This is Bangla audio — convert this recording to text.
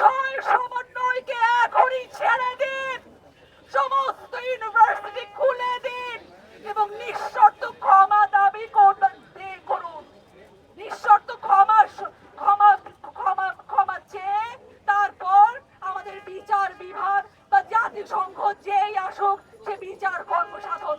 ছয় সমন্বয়কে এখনই ছেড়ে দিন। সমস্ত ইউনিভার্সিটি খুলে দিন এবং নিঃশর্ত ক্ষমা দাবি করুন করুন। নিঃশর্ত ক্ষমা ক্ষমা ক্ষমা ক্ষমা চেয়ে তারপর আমাদের বিচার বিভাগ বা জাতিসংঘ যেই আসুক, সে বিচার কর্মসাধন